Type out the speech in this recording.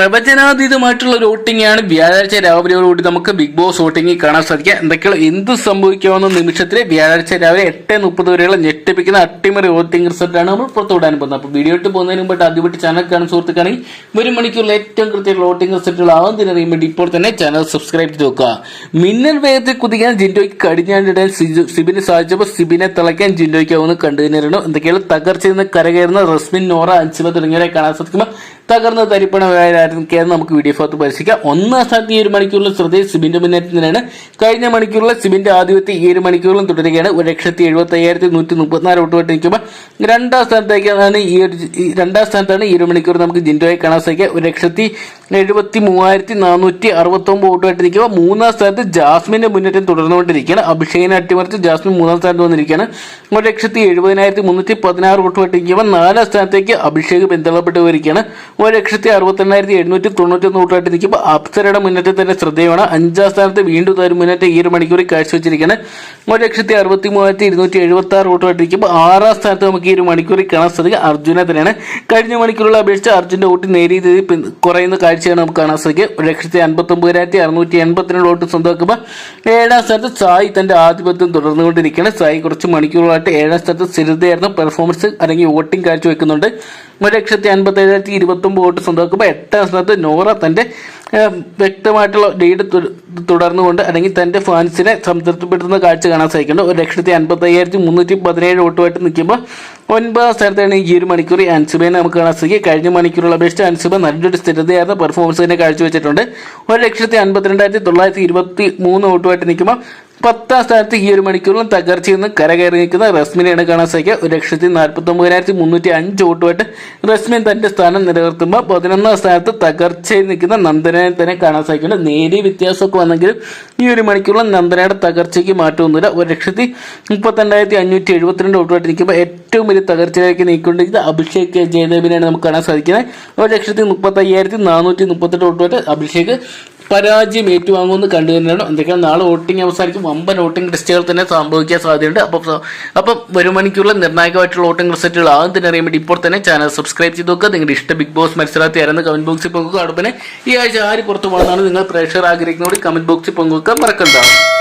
പ്രവചനാതീതമായിട്ടുള്ള ഒരു ആണ് വ്യാഴാഴ്ച രാവിലെയോടുകൂടി നമുക്ക് ബിഗ് ബോസ് ഓട്ടിംഗിൽ കാണാൻ സാധിക്കുക. എന്തൊക്കെയുള്ള എന്ത് സംഭവിക്കാവുന്ന നിമിഷത്തിൽ വ്യാഴാഴ്ച രാവിലെ എട്ട് മുപ്പത് വരെയുള്ള ഞെട്ടിപ്പിക്കുന്ന അട്ടിമറി വോട്ടിംഗ് റിസൾട്ടാണ് നമ്മൾ പുറത്തുവിടാൻ പോകുന്നത്. അപ്പോൾ വീഡിയോ ഇട്ട് പോകുന്നതിന് മുമ്പായിട്ട് ആദ്യമായിട്ട് ചാനൽ കാണുന്ന സുഹൃത്തുക്കാണെങ്കിൽ ഒരു മണിക്കൂറിൽ ഏറ്റവും കൃത്യമുള്ള വോട്ടിംഗ് റിസൾട്ടുകൾ ആവുന്നതിന് അറിയാൻ വേണ്ടി ഇപ്പോൾ തന്നെ ചാനൽ സബ്സ്ക്രൈബ് ചെയ്ത് വെക്കുക. മിന്നൽ വേഗത്തിൽ കുതിക്കാൻ ജിൻഡോയ്ക്ക് കടിഞ്ഞാണ്ടിടാൻ സിബിനെ സാധിച്ചപ്പോൾ സിബിനെ തിളയ്ക്കാൻ ജിൻഡോയ്ക്ക് ആവുന്ന കണ്ടു തന്നെയായിരുന്നു എന്തൊക്കെയാണ് തകർച്ചയിൽ നിന്ന് കരകയറുന്ന റസ്മിൻ നോറ അഞ്ചിമ തുടങ്ങിയവരെ കാണാൻ സാധിക്കുമ്പോൾ തകർന്ന തരിപ്പണമായിരിക്കും നമുക്ക് വീഡിയോ ഭാഗത്ത് പരിശീലിക്കാം ഒന്നാം സ്ഥാനത്ത് ഈ ഒരു മണിക്കൂറിൽ ശ്രദ്ധയിൽ സിബിന്റെ മുന്നേറ്റത്തിനാണ് കഴിഞ്ഞ മണിക്കൂറിലെ സിബിന്റെ ആധിപത്യം ഈ ഒരു മണിക്കൂറിലും തുടരുകയാണ്. ഒരു ലക്ഷത്തി എഴുപത്തി അയ്യായിരത്തി നൂറ്റി മുപ്പത്തിനാല് വോട്ടുമായിട്ട് വട്ട് നിൽക്കുമ്പോൾ രണ്ടാം സ്ഥാനത്തേക്കാണ് ഈ ഒരു രണ്ടാം സ്ഥാനത്താണ് ഈ ഒരു മണിക്കൂർ നമുക്ക് ജിൻഡോയെ കാണാൻ സാധിക്കുക. ഒരു ലക്ഷത്തി എഴുപത്തി മൂവായിരത്തി നാനൂറ്റി അറുപത്തൊമ്പത് വോട്ടുമായിട്ട് വോട്ട് വട്ട് നിൽക്കുമ്പോൾ മൂന്നാം സ്ഥാനത്ത് ജാസ്മിന്റെ മുന്നേറ്റം തുടർന്നുകൊണ്ടിരിക്കുകയാണ്. അഭിഷേകിനെ അട്ടിമറിച്ച് ജാസ്മിൻ മൂന്നാം സ്ഥാനത്ത് വന്നിരിക്കുകയാണ്. ഒരു ലക്ഷത്തി എഴുപതിനായിരത്തി മുന്നൂറ്റി പതിനാറ് വോട്ടുമായിട്ട് വട്ട് നിൽക്കുമ്പോൾ നാലാം സ്ഥാനത്തേക്ക് അഭിഷേക് ബന്ധപ്പെട്ട് വരികയാണ്. ഒരു ലക്ഷത്തി അറുപത്തെണ്ണായിരത്തി എഴുന്നൂറ്റി തൊണ്ണൂറ്റൊന്ന് വോട്ടുമായിട്ട് നിൽക്കുമ്പോൾ അപ്സരയുടെ മുന്നേറ്റം തന്നെ ശ്രദ്ധേയമാണ്. അഞ്ചാം സ്ഥാനത്ത് വീണ്ടും തരും മുന്നേറ്റം ഈ ഒരു മണിക്കൂറിൽ കാഴ്ചവെച്ചിരിക്കുകയാണ്. ഒരു ലക്ഷത്തി അറുപത്തി മൂവായിരത്തി ഇരുന്നൂറ്റി എഴുപത്തി ആറ് വോട്ടുമായിട്ട് നിൽക്കുമ്പോൾ ആറാം സ്ഥാനത്ത് നമുക്ക് ഈ ഒരു മണിക്കൂറിൽ കാണാൻ സാധിക്കുക. അർജുനെ തന്നെയാണ്. കഴിഞ്ഞ മണിക്കൂറുള്ള അപേക്ഷിച്ച് അർജുന്റെ വോട്ട് നേരിയ രീതിയിൽ കുറയുന്ന കുറയുന്ന കാഴ്ചയാണ് നമുക്ക് കാണാൻ സാധിക്കുക. ഒരു ലക്ഷത്തി അൻപത്തി ഒമ്പതിനായിരത്തി അറുന്നൂറ്റി എൺപത്തിരണ്ട് വോട്ട് സ്വന്തമാക്കുമ്പോൾ ഏഴാം സ്ഥാനത്ത് സായി തന്റെ ആധിപത്യം തുടർന്നുകൊണ്ടിരിക്കുകയാണ്. സായി കുറച്ച് മണിക്കൂറുകളായിട്ട് ഏഴാം സ്ഥാനത്ത് സ്ഥിരതയായിരുന്ന. പെർഫോമൻസ് അല്ലെങ്കിൽ വോട്ടിംഗ് കാഴ്ചവെക്കുന്നുണ്ട്. ഒരു ലക്ഷത്തി അൻപത്തി ഏഴായിരത്തി ഇരുപത്തി ഒമ്പത് വോട്ട് സ്വന്തമാക്കുമ്പോൾ എട്ടാം സ്ഥാനത്ത് നോറ തന്റെ വ്യക്തമായിട്ടുള്ള ലീഡ് തുടർന്നുകൊണ്ട് അല്ലെങ്കിൽ തന്റെ ഫാൻസിനെ സംതൃപ്തിപ്പെടുത്തുന്ന കാഴ്ച കാണാൻ സാധിക്കുന്നുണ്ട്. ഒരു ലക്ഷത്തി അൻപത്തി അയ്യായിരത്തി മുന്നൂറ്റി പതിനേഴ് വോട്ടുമായിട്ട് നിൽക്കുമ്പോൾ ഒൻപതാം സ്ഥാനത്താണ് ഈ ഒരു മണിക്കൂർ അൻസുബേനെ നമുക്ക് കാണാൻ സാധിക്കും കഴിഞ്ഞ മണിക്കൂറുള്ള അപേക്ഷിച്ച് അൻസുബ നല്ലൊരു സ്ഥിരതയാർന്ന പെർഫോമൻസ് തന്നെ കാഴ്ചവെച്ചിട്ടുണ്ട്. ഒരു ലക്ഷത്തി അൻപത്തിരണ്ടായിരത്തി തൊള്ളായിരത്തി ഇരുപത്തി മൂന്ന് വോട്ടുമായിട്ട് നിൽക്കുമ്പോൾ പത്താം സ്ഥാനത്ത് ഈ ഒരു മണിക്കൂറിലും തകർച്ചയിൽ നിന്ന് കരകയറി നിൽക്കുന്ന റസ്മിനെയാണ് കാണാൻ സാധിക്കുക. ഒരു ലക്ഷത്തി നാൽപ്പത്തി ഒമ്പതിനായിരത്തി മുന്നൂറ്റി അഞ്ച് വോട്ടുമായിട്ട് റസ്മിൻ തന്റെ സ്ഥാനം നിലനിർത്തുമ്പോൾ പതിനൊന്നാം സ്ഥാനത്ത് തകർച്ചയിൽ നിൽക്കുന്ന നന്ദനെ തന്നെ കാണാൻ സാധിക്കുന്നുണ്ട്. നേരിയ വ്യത്യാസമൊക്കെ വന്നെങ്കിലും ഈ ഒരു മണിക്കൂറിലും നന്ദനയുടെ തകർച്ചയ്ക്ക് മാറ്റമൊന്നുമില്ല. ഒരു ലക്ഷത്തി മുപ്പത്തിരണ്ടായിരത്തി അഞ്ഞൂറ്റി എഴുപത്തിരണ്ട് വോട്ടുമായിട്ട് നിൽക്കുമ്പോൾ ഏറ്റവും വലിയ തകർച്ചയിലേക്ക് നീക്കൊണ്ടിരിക്കുന്നത് അഭിഷേക് ജയദേവിനെയാണ് നമുക്ക് കാണാൻ സാധിക്കുന്നത്. ഒരു ലക്ഷത്തി മുപ്പത്തി അയ്യായിരത്തി നാനൂറ്റി മുപ്പത്തെട്ട് വോട്ടുമായിട്ട് അഭിഷേക് പരാജയം ഏറ്റുവാങ്ങുമെന്ന് കണ്ടു തന്നെയാണ്. എന്തൊക്കെയാണ്? നാളെ വോട്ടിംഗ് അവസാനിക്കും. വമ്പൻ വോട്ടിംഗ് ടെസ്റ്റുകൾ തന്നെ സംഭവിക്കാൻ സാധ്യതയുണ്ട്. അപ്പം അപ്പം ഒരു മണിക്കുള്ള നിർണായകമായിട്ടുള്ള വോട്ടിംഗ് റിസൾട്ടുകൾ ആദ്യം തന്നെ അറിയാൻ വേണ്ടി ഇപ്പോൾ തന്നെ ചാനൽ സബ്സ്ക്രൈബ് ചെയ്ത് നോക്കുക. നിങ്ങളുടെ ഇഷ്ട ബിഗ് ബോസ് മത്സരാർത്ഥി ആരെന്ന് കമന്റ് ബോക്സിൽ പങ്കുവെക്കുക. അടുപ്പിനെ ഈ ആഴ്ച ആര് പുറത്തു പോകണമെന്നാണ് നിങ്ങൾ പ്രേക്ഷകർ ആഗ്രഹിക്കുന്നതോട് കമന്റ് ബോക്സിൽ പങ്കുവെക്കാൻ മറക്കണ്ടാവും